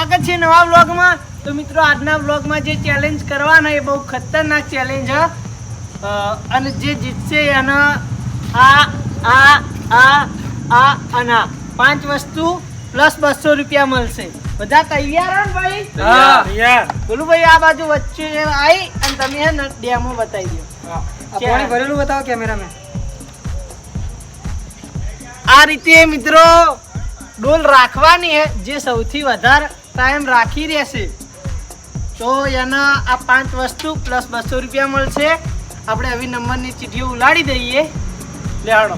સ્વાગત છે નવા બ્લોગમાં તો મિત્રો આજના બ્લોગમાં જે ચેલેન્જ કરવાના એ બહુ ખતરનાક ચેલેન્જ છે અને જે જીતશે એના આ આ આ આ અને આ પાંચ વસ્તુ પ્લસ બસો રૂપિયા મળશે. બધા તૈયાર હો ભાઈ? હા. બોલું ભાઈ આ બાજુ વચ્ચે આવી અને તમે હે ને ડેમો બતાવી દો. આ પાણી ભરેલું બતાવો કેમેરામેન. આ રીતે મિત્રો ડોલ રાખવાની જે સૌથી વધારે ટાઈમ રાખી રહેશે. તો એના આ પાંચ વસ્તુ પ્લસ બસો રૂપિયા મળશે. આપણે આવી નંબરની ચીઠીઓ ઉલાડી દઈએ. લેવાડો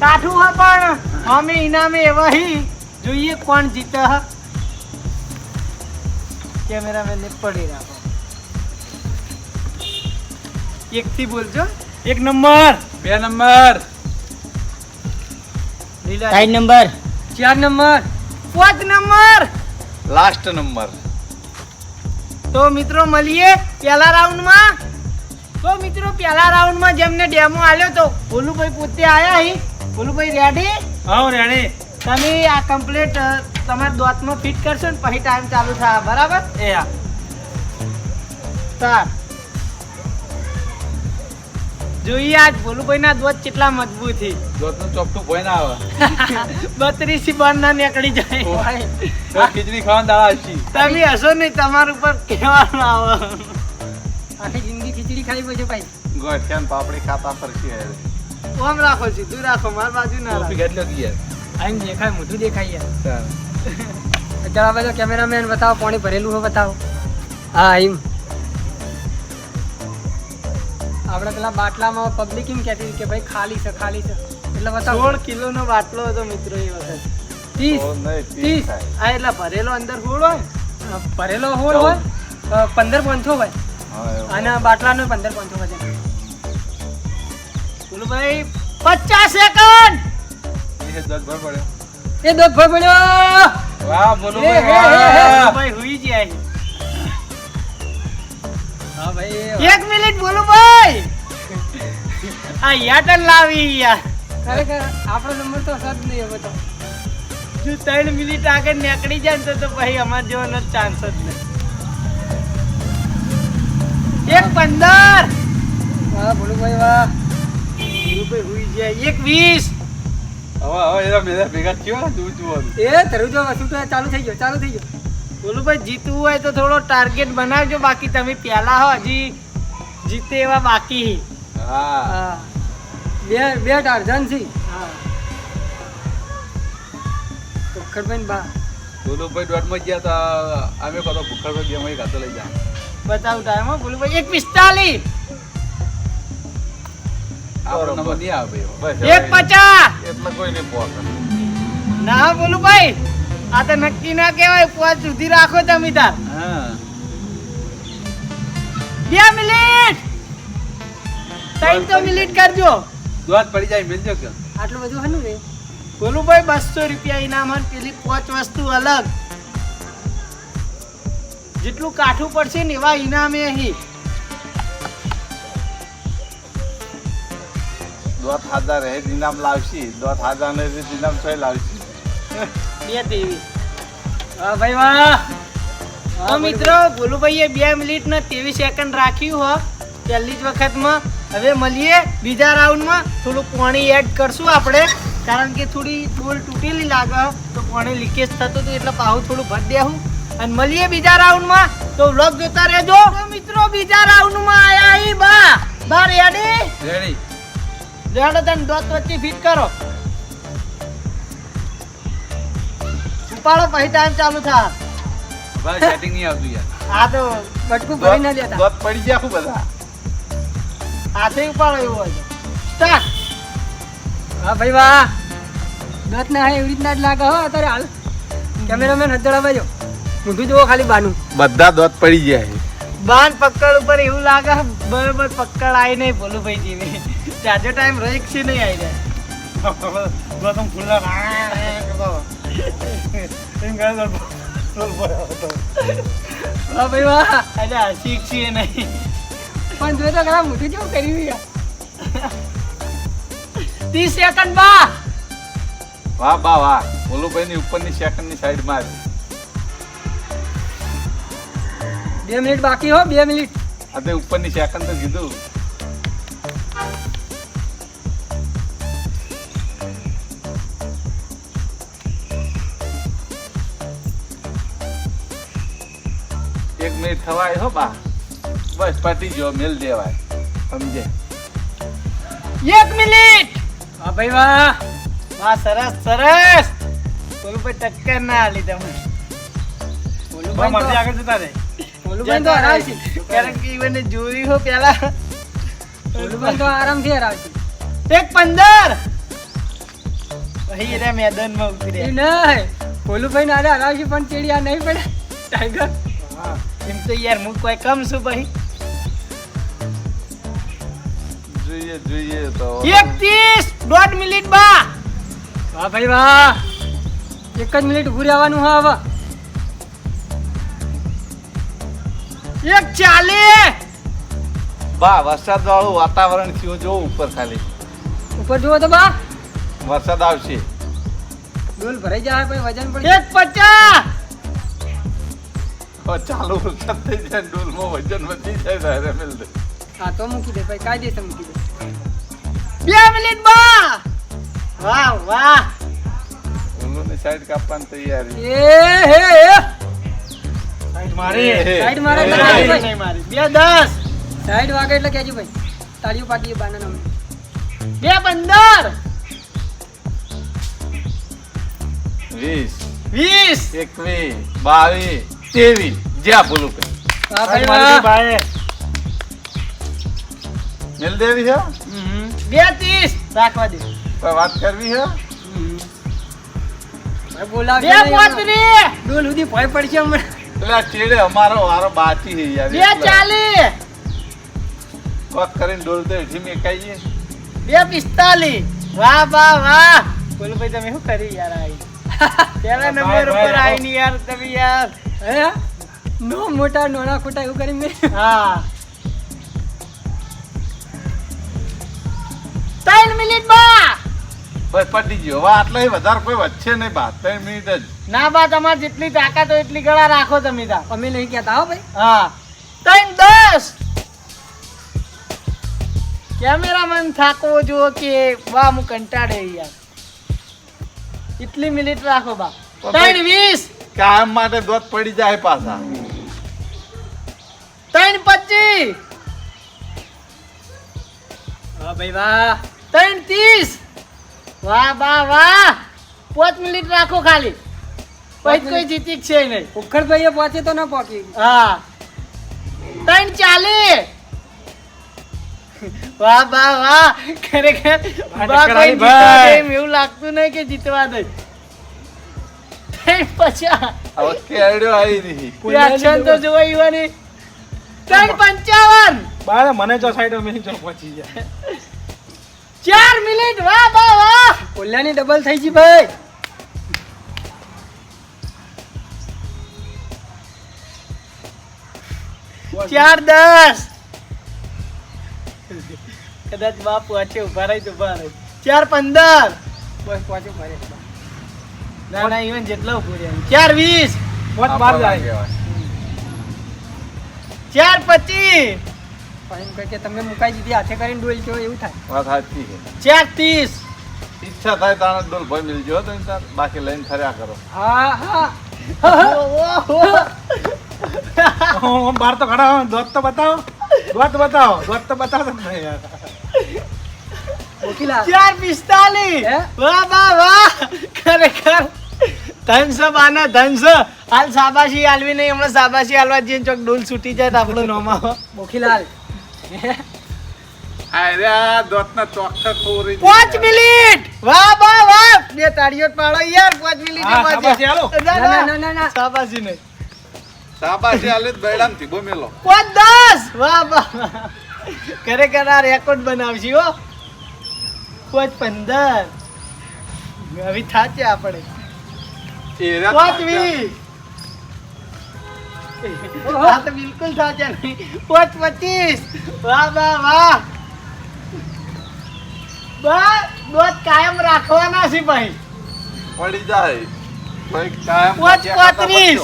કાઠું હા પણ અમે ઇનામે એવા હી જોઈએ કોણ જીતે હા. કેમેરામેનને પડી રાખો. એકથી બોલજો. એક નંબર. બે નંબર. લીલા નંબર. ચાર નંબર. પાંચ નંબર. લાસ્ટ નંબર તો મિત્રો મળીએ પહેલા રાઉન્ડમાં. તો મિત્રો પહેલા રાઉન્ડમાં જેમને ડેમો આલ્યો તો ભોલુભાઈ પોતે આયા હી. ભોલુભાઈ રેડી હા રેડી તમે આ કમ્પ્લીટ તમારા દોતમાં ફિટ કરશો ને પછી ટાઈમ ચાલુ થાય બરાબર? એ હા. ચાર જોઈએ આજ ભોલુભાઈ ના દોત કેટલા મજબૂત છે. દોતનું ચોપટું ભોય ના આવે. બત્રીસથી બાર ના નીકળી જાય ખીચડી ખાવાનું દાળ હશી તમે હશો નહીં તમારા ઉપર કહેવાનું આવે. આખી જિંદગી ખીચડી ખાઈ પછી ભાઈ. ગોઠિયાન પાપડી ખાતા ફરશી ઓમ રાખો તું રાખો માર બાજુ ના રાખો. કેટલો યાર આઈ દેખાય મોઢું દેખાય યાર. ચાલો જરા બધો કેમેરામેન બતાવો પાણી ભરેલું હોય બતાવો. હા એમ. આપણે પેલા બાટલામાં પબ્લિક એમ કહેતી કે ભાઈ ખાલી છે ખાલી છે. એટલે બતાવો. સોળ કિલો નો બાટલો હતો મિત્રો એ વખત. ત્રીસ. ત્રીસ. આ એટલે ભરેલો અંદર હોળ હોય ભરેલો હોળ હોય પંદર પાંચસો હોય. અને બાટલાનો પંદર પાંચસો વજન બોલો ભાઈ પચાસ સેકન્ડ એ હજાર ભર પડ્યો. એ વાહ બોલું ભાઈ. ભાઈ હુઈ જાય હા ભાઈ એક મિનિટ બોલો ભાઈ. આ યાટન લાવી યાર. ખરેખર આપણો નંબર તો સદ નહીં હવે તો. જો ત્રણ મિનિટ આગળ નીકળી જાય ને તો પછી અમાર જેવાનો ચાન્સ જ નહીં. એક પંદર. વાહ ભોલુભાઈ ભાઈ વાહ. ભોલુભાઈ ભાઈ હુઈ જાય. એક વીસ. હવે હવે એના ભેગા થયો તું જુઓ એ તરું જો વસ્તુ ચાલુ થઈ ગયો ચાલુ થઈ ગયો. બોલું ભાઈ જીતવું હોય તો થોડો ટાર્ગેટ બનાવજો બાકી તમે પહેલા હો હજી જીતે એવા બાકી. હી. બે બે ટાર્જન છે હા. બા. બોલું દોઢમાં ગયા તા અમે કહો ભૂખડ બે માં ખાતો લઈ જા બતાવું ટાઈમ હો બોલો એક પિસ્તાલીસ. આપણો નંબર નહીં આવે ભાઈ એક પચાસ. એટલે કોઈ નહીં પહોંચે. ના બોલું આ તો નક્કી ના કહેવાય પાંચ સુધી રાખો તમે તાર. હા. બે મિનિટ. ટાઈમ તો મિનિટ કરજો. દોત પડી જાય મિલજો કે. આટલું બધું હનું રે બોલું ભાઈ બસો રૂપિયા ઇનામ અને પેલી પાંચ વસ્તુ અલગ. જેટલું કાઠું પડશે ને એવા ઇનામે અહીં દોત હાજર રહે ઇનામ લાવશી. દોત હાજર ને ઇનામ છોય લાવશી. બે તેવી વાહ ભાઈ વાહ. તો મિત્રો ભોલુભાઈએ બે મિનિટ ને ત્રેવીસ સેકન્ડ રાખ્યું હો. પહેલી જ વખતમાં હવે મળીએ બીજા રાઉન્ડમાં થોડું પાણી એડ કરશું આપણે. કારણ કે થોડી બોલ તૂટેલી લાગે. તો પાણી લીકેજ થતું હતું એટલે પાહું થોડું ભરી દેવું અને મળીએ બીજા રાઉન્ડમાં તો વ્લોગ જોતા રહેજો. મિત્રો બીજા રાઉન્ડમાં આયા અહીં બા. બા રેડી રેડી રેડો તને દોત વચ્ચે ફિટ કરો. ઉપાડો પછી ટાઈમ ચાલુ થાય. ભાઈ સેટિંગ નહીં આવતું યાર. આ તો બટકું ભરી ના લેતા દોત પડી ગયા શું બધા. હાથે ઉપાડો એવું હોય સ્ટાર્ટ હા ભાઈ વાહ. દત ના એવી રીતના જ લાગે હો અત્યારે હાલ. કેમેરામેન હજડા બાજો મોઢું જુઓ ખાલી બાનું. બધા દોત પડી ગયા બાન પકડ ઉપર એવું લાગે બરોબર પકડ આવી નહીં બોલું ભાઈ જીવે. જાજો ટાઈમ રહી છે નહીં આવી જાય. ગૌતમ ફૂલા વાહ ભાઈ વાહ. અરે શીખ છીએ નહીં. પણ જોઈ તો ખરા મોઢું કેવું કર્યું ત્રીસ સેકન્ડ બા વાહ બા વાહ. ઓલું ભાઈ ની ઉપરની સેકન્ડની સાઈડમાં બે મિનિટ બાકી હો બે મિનિટ. તે ઉપરની સેકન્ડ તો કીધું. એક મિનિટ થવાય હો બા. બસ પતી જો મેલ દેવાય. સમજે? એક મિનિટ! હા ભાઈ વાહ. વાહ સરસ સરસ. બોલુભાઈ ટક્કર ના આલી તમે. ભોલુભાઈ તો- આગળ જતા રહે. ભોલુભાઈ તો હરાવશે કારણ કે ઈવને જોઈ હો પેલા. ભોલુભાઈ તો આરામથી હરાવશે. એક પંદર. ભાઈ રે મેદાનમાં એ ઉતર્યા નહીં. ભોલુભાઈ ને હરાવશે પણ ચીડિયા નહીં પડે. ટાઈગર. એમ તો યાર હું કોઈ કમ છું ભાઈ? જોઈએ જોઈએ તો. એક ત્રીસ દોઢ મિનિટ બા. વાહ ભાઈ વાહ. એક જ મિનિટ ઉભું રહેવાનું હા હવે. એક ચાલે બા વરસાદ વાળું વાતાવરણ થયું જો ઉપર ખાલી. ઉપર જુઓ તો બા. વરસાદ આવશે. ડોલ ભરાઈ જાય પછી વજન પણ એક પચાસ. ચાલુ વરસાદ થઈ જાય ડોલમાં વજન વધી જાય તારે મિલ દે. હા તો મૂકી દે ભાઈ કાયદેસર મૂકી દે. બે મિનિટ બા! વાહ વાહ. ઓલું સાઈડ કાપવાની તૈયારી. એ હે હે. સાઈડ સાઈડ મારે એટલે. નહીં મારી. બે દસ. સાઈડ વાગે એટલે કહેજો ભાઈ. તાળીઓ પાટીએ બાના નામે. બે પંદર. વીસ. વીસ. એકવીસ. બાવીસ. ત્રેવીસ. જ્યાં બોલું કઈ. મેલ દેવી છે? બે ત્રીસ રાખવા દે. વાત કરવી છે ભાઈ બે નહીં ડોલ સુધી ભય પડશે હમણાં. ચેડે અમારો વારો બાકી છે યાર બે એટલે. કોક કરીને ડોલ તો બે પિસ્તાલીસ. વાહ વાહ વાહ. બોલો ભાઈ તમે શું કરી યાર આઈ પેલા નંબર ઉપર યાર તમે યાર. હે? નો મોટા નોના ખોટા એવું મેં હા. ત્રણ મિનિટ બા બસ પટી ગયો. હવે આટલા વધારે કોઈ વચ્ચે નહીં બા ત્રણ મિનિટ જ. ના બા તમારે જેટલી તાકાત હોય એટલી ગળા રાખો તમે તા. અમે નહીં કહેતા હો ભાઈ. હા. ત્રણ દસ. કેમેરામેન થાકવો જુઓ કે બા હું કંટાળે યાર. એટલી મિનિટ રાખો બા. ત્રણ વીસ. કામ માટે દોત પડી જાય પાછા. ત્રણ પચીસ. હા ભાઈ વાહ. ત્રણ ત્રીસ. વાહ વાહ વાહ. પાંચ મિનિટ રાખો ખાલી. પછી કોઈ જીતી છે નહીં. ઉખડભાઈએ પહોંચે તો ન પહોંચી હા. ત્રણ ચાલી વાહ વાહ વાહ. ખરેખર એવું લાગતું નહીં કે જીતવા દે. ત્રણ પંચાવન. મને જો સાઈડ પહોંચી જાય. ચાર મિનિટ વાહ વાહ વાહ. કોલ્યાની ડબલ થઈ ગઈ ભાઈ. ચાર દસ. કદાચ બાપ પહોંચે ઊભા રહી તો ઊભા રહી. ચાર પંદર. બસ પહોંચે ફરે ના ના ઇવન જેટલા ઊભો રહ્યા ચાર વીસ. પહોંચ બાર જાય. ચાર પચીસ. કે તમે મુકાઈ દીધી હાથે કરીને ડોલ કેવો એવું થાય. વાત સાચી છે. ચાર ત્રીસ ઈચ્છા થાય તાણે ડોલ ભાઈ મિલજો તો તાર. બાકી લઈને ફર્યા કરો. હા હા. હું બહાર તો ખડા દોત તો બતાવો. દોત બતાવો. દોત તો બતાવો નહીં યાર. ચાર પિસ્તાલીસ! હે? વાહ વાહ વાહ. ખરેખર. ધનસો બાના ધનસો હાલ સાબાશી હાલવી નહીં. હમણાં સાબાશી હાલવા જઈને ચોક ડોલ છૂટી જાય તો આપણો નોમાં. બોખીલાલ અરે દોતના ચોખ્ખા ખોરી પાંચ મિનિટ! વાહ વાહ વાહ! બે તાળીઓ પાડો યાર પાંચ મિનિટ શાબાશી હાલો. ના ના ના ના ના નહીં. શાબાશી આલે બેડામથી બોમેલો પાંચ દસ! વાહ વાહ. ખરેખર આ રેકોર્ડ બનાવશી હો. પાંચ પંદર. હવે થાચે આપણે. એરા પાંચ વીસ આ તો બિલકુલ સાચા નહીં. પાંચ પચીસ. વાહ વાહ વાહ. બસ દોત કાયમ રાખવાના છે ભાઈ. પડી જાય. ભાઈ કાયમ પાંચ પાંત્રીસ.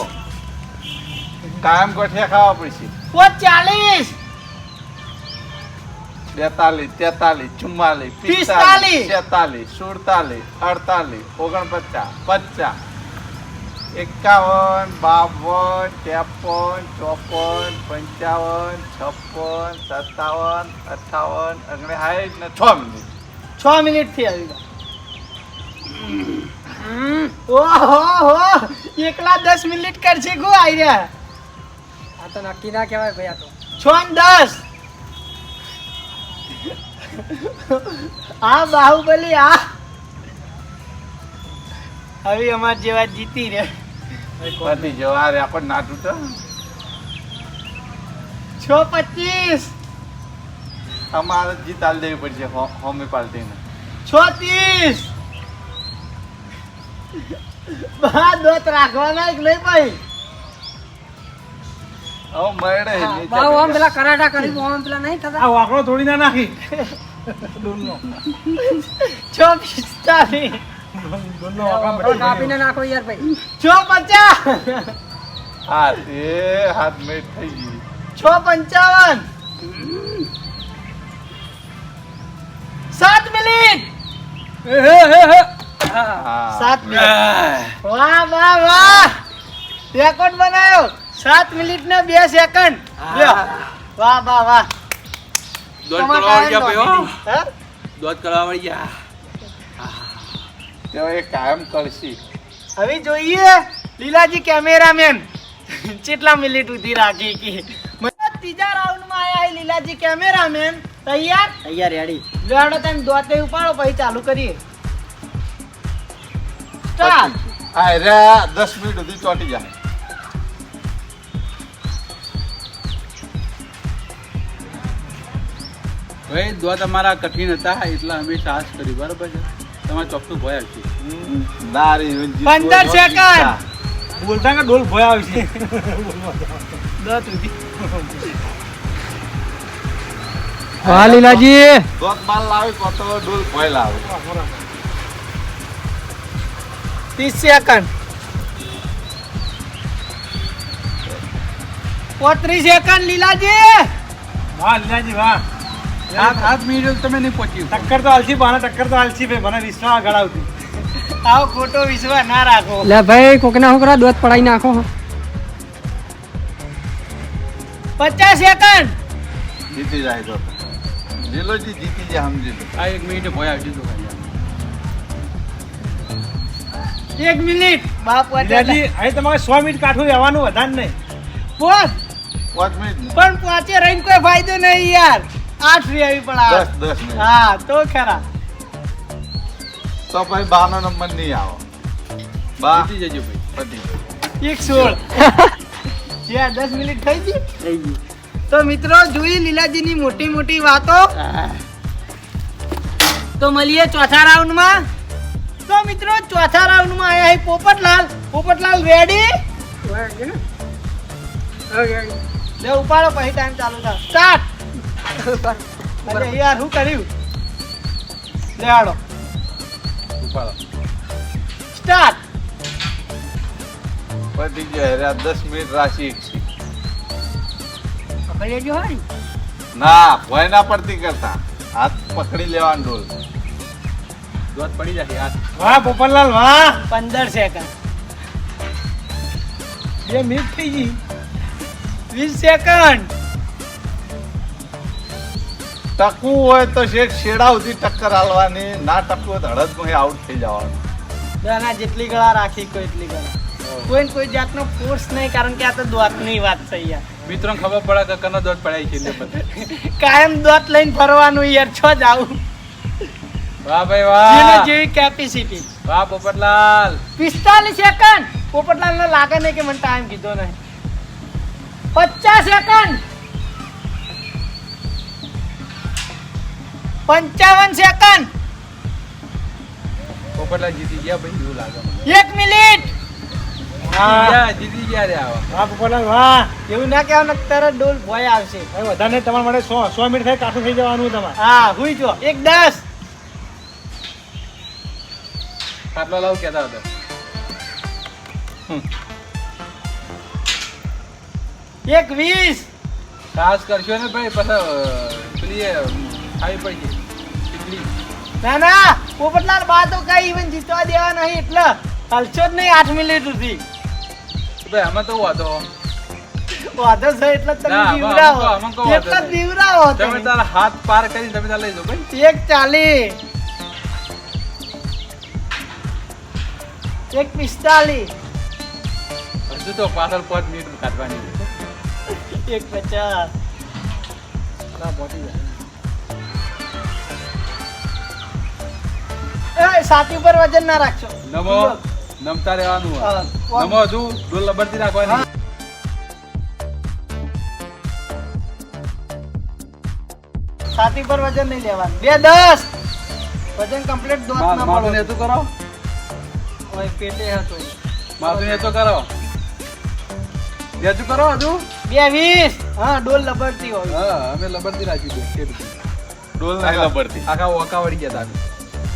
કાયમ ગોઠિયા ખાવા પડશે. પોચ ચાલીસ. બેતાલીસ તેતાલીસ ચુમ્માલીસ પિસ્તાલીસ, છેતાલીસ સુડતાલીસ અડતાલીસ ઓગણપચાસ પચાસ. એકાવન બાવન ત્રેપન ચોપન પંચાવન છપ્પન સત્તાવન અઠાવન ઓગણસાઠ ને છ મિનિટ. છ મિનિટથી આવી ગયા. ઓહો હો. એકલા દસ મિનિટ કરશે ગો આવી રહ્યા. આ તો નક્કી ના કહેવાય ભાઈ આ તો. છ ને દસ. આ બાહુબલી આ. હવે અમાર જેવા જીતી રે બધી જવારે આપણને ના તૂટે છ પચીસ! અમારે જીત આલ દેવી પડશે હો- હોમી પાર્ટીને છ ત્રીસ! બા દોત રાખવાના કે નહીં ભાઈ. ભેગા. પેલા કરાટા કરી આમ પેલા નહીં થતા. આ વાકડો તોડી ના નાખી. છ પિસ્તાલીસ કાપીને નાખો યાર ભાઈ. છ પચાસ હાથ એ હાથ મેટ થઈ ગઈ. છ પંચાવન! સાત મિનિટ! હા હા સાત મિનિટ. વાહ વાહ વાહ! રેકોર્ડ બનાવ્યો. સાત મિનિટ ને બે સેકન્ડ. વાહ વાહ વાહ. દોઢ કરવા ગયા ભાઈ હો. હે? દોઢ કરવા વાળી ગયા તો એ કાયમ કરશી. હવે જોઈએ લીલાજી કેમેરામેન કેટલા મિનિટ સુધી રાખી કે? ત્રીજા રાઉન્ડમાં આયા લીલાજી કેમેરામેન. તૈયાર? તૈયાર રેડી લેડો તમે દોતે ઉપાડો પછી ચાલુ કરીએ. સ્ટાર્ટ હા રે 10 મિનિટ સુધી ચોટી જાય ભાઈ દોત અમારા કઠિન હતા એટલા અમે સાહસ કર્યું બરાબર છે? તમારે ચોખ્ખું ભય જીત પંદર બોલ, સેકન્ડ. બોલતા કે ડોલ ભોયા આવી છે? દોત સુધી હા લીલાજી. દોત માલ લાવે કો તો ડોલ ભોય લાવે. ત્રીસ સેકન્ડ. પોત્રીસ સેકન્ડ લીલાજી. વાહ લીલાજી વાહ. મિનિટ તમે નહીં પહોંચ્યું. ટક્કર તો આલસી બાને ટક્કર તો આલસી ભાઈ. મને વિશ્વાસ ગળાવતી આવો ખોટો વિશ્વાસ ના રાખો. લે ભાઈ કોકના છોકરા દોત પડાઈ નાખો. પચાસ સેકન્ડ. જીતી જાય તો. લીલોજી જીતી જાય સમજી લો. આ એક મિનિટ ભય આવશે તો ભાઈ. એક મિનિટ. બાપ લીલાજી અહીં તમારે સો મિનિટ કાઠું રહેવાનું વધારે નહીં. પોસ પાંચ મિનિટ પણ પાંચે રહીને કોઈ ફાયદો નહીં યાર. આઠ રહેવી આવી પડા દસ હા તો ખરા. તો ભાઈ બાનો નંબર નહીં આવો. બા. જીતી જજો ભાઈ. પતી એક સોળ. જ્યાં દસ મિનિટ થઈ ગઈ? થઈ ગઈ. તો મિત્રો જોઈ લીલાજીની મોટી મોટી વાતો. તો મળીએ ચોથા રાઉન્ડમાં. તો મિત્રો ચોથા રાઉન્ડમાં આયા છે પોપટલાલ. પોપટલાલ રેડી લે ઉપાડો પછી ટાઈમ ચાલુ થાય. સ્ટાર્ટ. અરે યાર શું કર્યું? લે હાડો ઉપાડો. સ્ટાર્ટ પતી ગયો રે દસ મિનિટ રાશી પકડી લેજો હોય ના. ભય ના પડતી કરતા. હાથ પકડી લેવાનો ડોલ દોત પડી જશે હાથ. વાહ પોપરલાલ વાહ! પંદર સેકન્ડ બે મિનિટ થઈ ગઈ. વીસ સેકન્ડ ટકવું હોય તો શેઠ શેડા સુધી ટક્કર હાલવાની. ના ટકવું હોય તો હળદમાં આઉટ થઈ જવાનું. દાના જેટલી ગળા રાખી કોઈ એટલી ગળા. કોઈ ને કોઈ જાતનો ફોર્સ નહીં કારણ કે આ તો દોતની વાત છે યાર. મિત્રો ખબર પડે કે કનો દોત પડાય છે કાયમ દોત લઈને ફરવાનું યાર છો જાવું વાહ ભાઈ જેને વાહ જેવી કેપેસિટી વાહ પોપટલાલ. પિસ્તાલીસ સેકન્ડ પોપટલાલ ને લાગે નહીં કે મને ટાઈમ કીધો નહીં. પચાસ સેકન્ડ પંચાવન સેકન્ડ પોપટલા જીતી ગયા ભાઈ એવું લાગે એક મિનિટ. હા. જીતી ગયા રે આવા. વાહ પોપટલાલ વાહ. એવું ના કહેવાનું તરત ડોલ ભોય આવશે. વધારે તમારે માટે સો સો મિનિટ થાય કાઠું થઈ જવાનું તમારે. હા હુઈ જો. એક દસ. લાવ હતા. એક વીસ. ખાસ કરશો ને ભાઈ પછી પેલી ખાવી પડી. ના ના પોપટલાલ બા તો કઈ ઇવન જીતવા દેવા નહીં એટલે હલશો જ નહીં આઠ મિનિટ સુધી. ભાઈ આમાં તો વાંધો વાંધો છે એટલે તમે કોઈ એટલે. બીવરાવો તમે. તારા હાથ પાર કરી તમે તાર લઈ જાઓ ભાઈ. એક ચાલી. એક પિસ્તાલીસ હજુ તો પાછળ પાંચ મિનિટ કાઢવાની એક પચાસ. ના, પહોંચી જાય. એ સાથી ઉપર વજન ના રાખશો. નમો નમતા રહેવાનું. નમો હજુ ડોલ લબડતી રાખવાની સાથી ઉપર વજન નહીં લેવાનું. બે દસ. વજન કમ્પ્લીટ દોત ના માથું પડો નેતું કરો? ઓય પેટે હતો માથું નેતું કરો? નેતું કરો હજુ? બે વીસ. હા ડોલ લબડતી હોય. હા અમે લબડતી રાખી દે ડોલ નહીં લબડતી. આખા ઓકા વળી ગયા તા.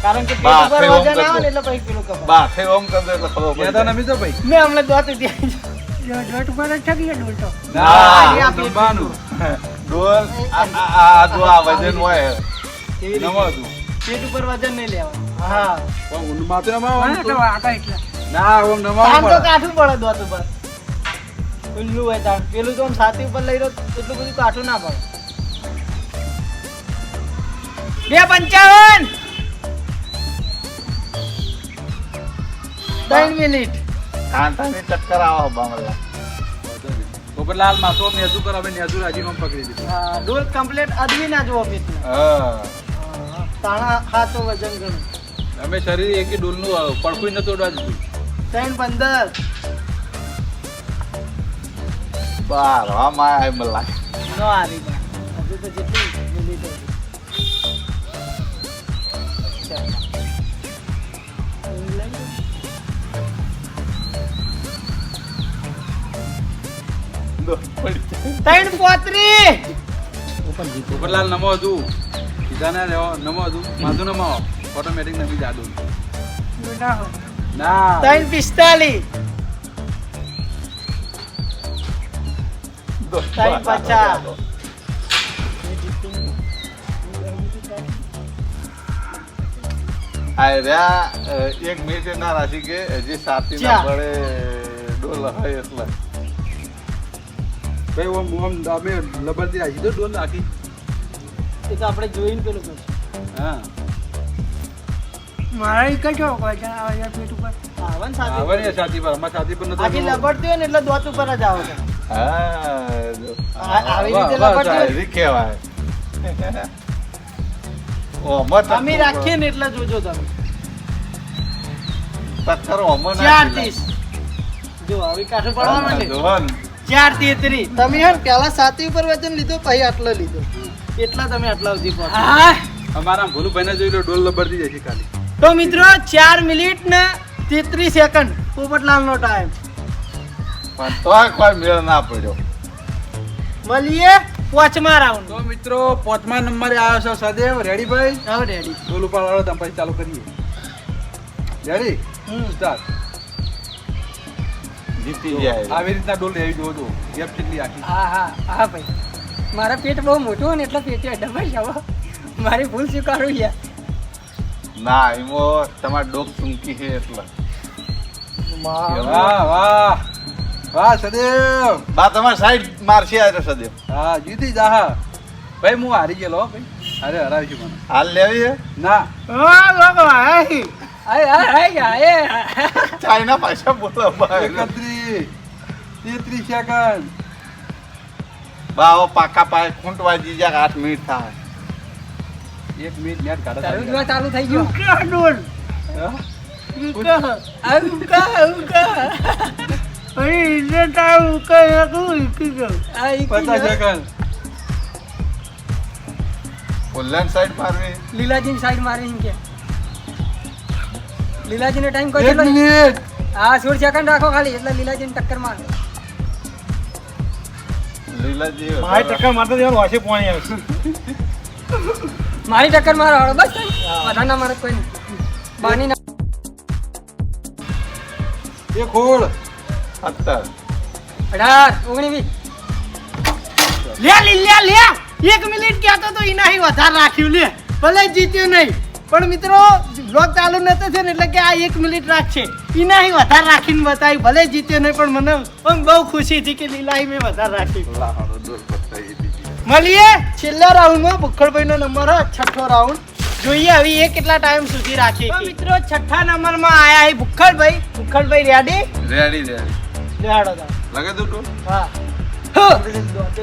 કારણ કે પેટ ઉપર વજન આવે ને એટલે પછી પેલું કપાય બા ફે ઓમ કરતો એટલે ખબર પડે યાદ પડી નમી તો ભાઈ. મે હમણાં દોત ઉપર જ. ઠગી ડોલ તો ના આ પેટ જમવાનું ડોલ આ આ- આ જો આ વજન હોય એવી રીતે. નમો હજુ પેટ ઉપર વજન નહીં લેવાનું. હા. ઊંડું એટલે. એટલે. ના ઓમ પડે. કાઠું પડે દોત ઉપર ખુલ્લું હોય તાણ. પેલું તો આમ સાથી ઉપર લઈ રહ્યો એટલું બધું કાઠું ના પડે. બે પંચાવન! ત્રણ મિનિટ. કાંતાની ચક્કર આવો બામલા પોપટલાલ માસો અમે હજુ કરો અમે હજુ રાજીનો પકડી દીધું. હા ડોલ કમ્પ્લીટ અદવી ના જો અમે હા. તાણા હાથો વજન ગણું. અમે શરીર એકી ડોલનું પડખું નતું ઉડવા દીધું. ત્રણ પંદર. બાર હા માં આય મલા નો બા. હજુ તો જેટલી મિનિટ હતી. ત્રણ પોત્રી. પોપટલાલ નમો હજુ. સીધા ના રહેવો નમો હજુ. માધુ નમો. ઓટોમેટિક નમી જાદુ. ના. ત્રણ પિસ્તાલીસ. ત્રણ પચાસ. એક મિનિટ ના રાખી કે હજી સાથી ના. પડે ડોલ હોય એટલે. ભાઈ ઓમ ઓમ અમે લબરથી રાખી દો ડોલ નાખી. એ તો આપણે જોઈને પેલું કરશું. હા. મારા એક જ હોય વજન આવે પેટ ઉપર? આવન આવે ને સાથે છાતી પર અમારા છાતી પર નતો આખી લબડતી હોય ને એટલે દોત ઉપર જ આવે છે. હા. આવી રીતે લબડતી હોય. કહેવાય. ઓમર અમે રાખીએ ને એટલે જોજો તમે. ટક્કર ઓમર ચાર ત્રીસ જો આવી કાઠું પડવા માંડે. જોન ચાર તેત્રી તમે હે પેલા સાતી ઉપર વજન લીધો પછી આટલો લીધો. એટલા તમે આટલા સુધી પહોંચ્યા. હા. અમારા ભોલું ભાઈને જોઈ લો ડોલ દીધી છે ખાલી. તો મિત્રો ચાર મિનિટ ને તેત્રીસ સેકન્ડ. પોપટલાલ નો ટાઈમ પણ તો કોઈ મેળ ના પડ્યો. મળીએ પાંચમા રાઉન્ડ તો મિત્રો પાંચમા નંબરે આવ્યો છે સદેવ. રેડી ભાઈ? હા રેડી ડોલ ઉપર વાળો તમે પછી ચાલુ કરીએ. રેડી સ્ટાર્ટ જીતી જાય આવી રીતના ડોલ એવી જોજો ગેપ કેટલી આખી? હા હા હા ભાઈ. મારા પેટ બહુ મોટું હોય ને એટલે પેટે ડબાઈ જાવ મારી ભૂલ સ્વીકારું યાર. ના એમો તમારે ડોક ચૂંકી છે એટલે. વાહ. વાહ વાહ. સદેવ. બા તમાર સાઈડ મારશે આ સદેવ. હા જીતી જા હા. ભાઈ હું હારી ગયેલો હો ભાઈ. અરે હરાવી છું મને. હાલ લેવી ના. આય આય ચાઇના ભાષા બોલો એકત્રીસ તેત્રીસ સેકન્ડ. બા હવે પાકા પાયે ખૂંટ જીજા આઠ મિનિટ થાય. એક મિનિટ નેટ કાઢો ચાલુ થઈ ગયું. સેકન્ડ. ઓનલાઈન સાઈડ મારવી. લીલાજીની સાઈડ મારી એમ કે. લીલાજીનો ટાઈમ કોઈ એક મિનિટ. હા સોળ સેકન્ડ રાખો ખાલી એટલે લીલાજીને ટક્કર માર લીલાજી મારી ટક્કર મારતા દેવાનું વાસે પાણી આવે મારી ટક્કર મારો હાડો બસ બધા ના મારે કોઈ બાની ના એ ખોળ. સત્તર અઢાર ઓગણીસ. વીસ લે લીલ્યા લે. એક મિનિટ કહેતો તો એના વધારે રાખ્યું લે. ભલે જીત્યો નહીં. પણ મિત્રો બ્લોગ ચાલુ નતો છે ને એટલે કે આ એક મિનિટ રાખશે. એના વધારે રાખીને બતાવી ભલે જીત્યો નહીં પણ મને પણ બહુ ખુશી હતી કે લીલાઈ મેં વધારે રાખી. મળીએ છેલ્લા રાઉન્ડમાં ભુખડભાઈનો નંબર છઠ્ઠો રાઉન્ડ. જોઈએ હવે એ કેટલા ટાઈમ સુધી રાખે મિત્રો છઠ્ઠા નંબરમાં આયા હે ભુખડભાઈ. ભુખડભાઈ રેડી રેડી રેડી લેહાડો તા. લગે તું? હા. હા.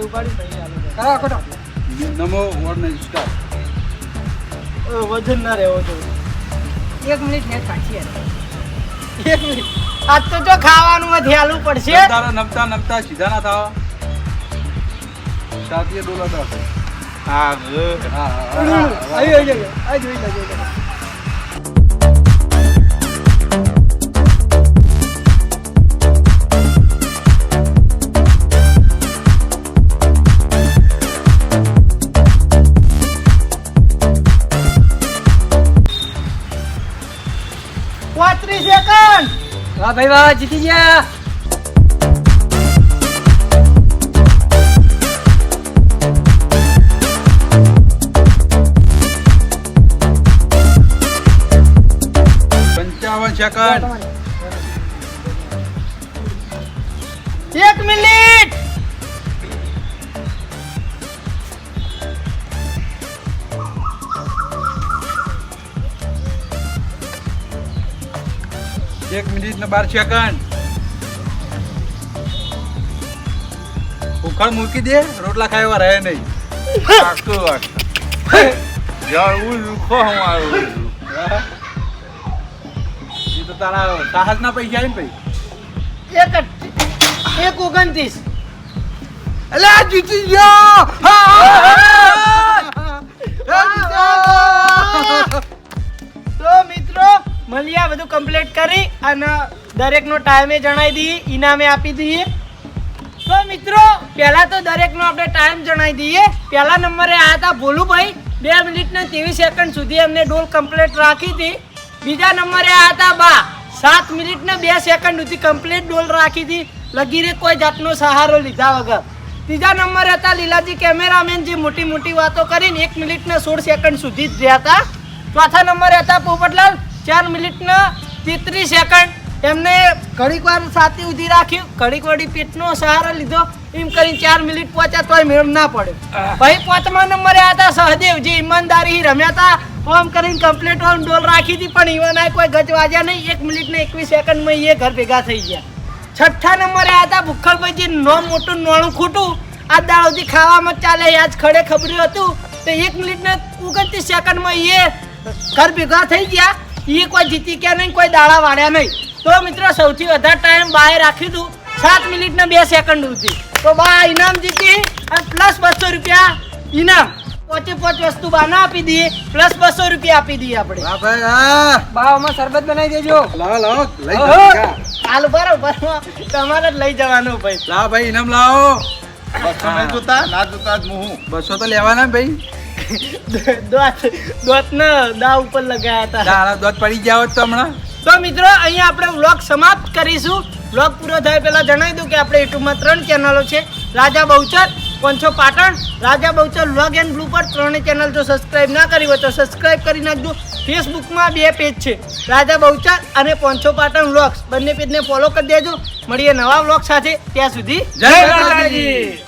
ઉપાડી ભાઈ આલો કરા કરો નમો વોર્ડ સ્ટાર ઓ, વજન ના રહેવો જોઈએ. એક મિનિટ નેટ પાછી એક મિનિટ. આજ તો જો ખાવાનું માં ધ્યાલું પડશે. તારા નમતા નમતા સીધા ના થાવ. સાતીએ ડોલા હા હા ગ હા આવી આવી આવી આ જોઈ લે જોઈ લો વાહ ભાઈ વાહ જીતી ગયા. પંચાવન સેકન્ડ એક ને બાર સેકન્ડ. ઉખડ મૂકી દે રોટલા ખાવા રહે નહીં. જવું રૂખો હું એ તો તારા સાહસ ના પૈસા આવી ને ભાઈ. એક એક ઓગણત્રીસ. અલે જીતી ગયો. તો મિત્રો મળીએ આ બધું કમ્પ્લીટ કરી અને દરેકનો ટાઈમે જણાવી દઈએ ઇનામે આપી દઈએ. તો મિત્રો, પહેલાં તો દરેકનો આપણે ટાઈમ જણાવી દઈએ. પહેલા નંબરે આ હતા ભોલુભાઈ. બે મિનિટ ને ત્રેવીસ સેકન્ડ સુધી એમને ડોલ કમ્પ્લીટ રાખી હતી. બીજા નંબરે આ હતા બા, સાત મિનિટ ને બે સેકન્ડ સુધી કમ્પ્લીટ ડોલ રાખી હતી. લગીરે કોઈ જાતનો સહારો લીધા વગર. ત્રીજા નંબરે હતા લીલાજી કેમેરામેન, જે મોટી મોટી વાતો કરીને એક મિનિટ ને સોળ સેકન્ડ સુધી જ રહ્યા હતા. ચોથા નંબરે હતા પોપટલાલ ચાર મિનિટ ને તેત્રીસ સેકન્ડ. એમને ઘડીક વાર સાથી ઉધી રાખ્યું ઘડીક વળી પેટનો સહારો લીધો. એમ કરીને ચાર મિનિટ પહોંચ્યા તોય મેળ ના પડ્યો. ભાઈ પાંચમા નંબરે હતા સહદેવ. જે ઈમાનદારી રમ્યા હતા ઓમ કરીને કમ્પ્લીટ ઓમ ડોલ રાખી હતી પણ ઈવાના કોઈ ગજ વાજ્યા નહીં. એક મિનિટ ને એકવીસ સેકન્ડમાં એ ઘર ભેગા થઈ ગયા. છઠ્ઠા નંબરે હતા ભૂખડભાઈ જે નો મોટું નોણું ખૂટું. આ દાળ સુધી ખાવામાં ચાલે આજ ખડે ખબર્યું હતું. તો એક મિનિટ ને ઓગણત્રીસ સેકન્ડમાં એ ઘર ભેગા થઈ ગયા. એ કોઈ જીતી ગયા નહીં કોઈ દાડા વાળ્યા નહીં. તો મિત્રો સૌથી વધારે ટાઈમ બાય રાખ્યું હતું સાત મિનિટ ને બે સેકન્ડ સુધી. તો બા ઇનામ જીતી અને પ્લસ બસો રૂપિયા ઇનામ. પોચે પોચ વસ્તુ બાના આપી દઈએ પ્લસ બસો રૂપિયા આપી દઈએ આપણે. હા. શરબત બનાવી દેજો. લાવો લાવો લઈ. જાઓ. ઉપર બરોબર તમારે જ લઈ જવાનું ભાઈ. લાવો ભાઈ ઇનામ લાવો. બસો નહીં જોતા. ના જોતા જ હું. બસો તો લેવાના ભાઈ. દોત દોત ને દા ઉપર લગાયા હતા. તારા દોત પડી ગયા હોત તો હમણાં. તો મિત્રો અહીંયા આપણે વ્લોગ સમાપ્ત કરીશું. વ્લોગ પૂરો થાય પહેલા જણાવી દઉં કે આપણે યુટ્યુબમાં ત્રણ ચેનલો છે. Raja Bahuchar પંચો Patan. Raja Bahuchar vlog and blue પર ત્રણેય ચેનલ જો સબસ્ક્રાઇબ ના કરી હોય તો સબસ્ક્રાઇબ કરી નાખજો. ફેસબુકમાં બે પેજ છે. રાજા બહુચર અને પંછો પાટણ વ્લોગ્સ. બંને પેજને ફોલો કરી દેજો. મળીએ નવા વ્લોગ સાથે. ત્યાં સુધી જય માતાજી.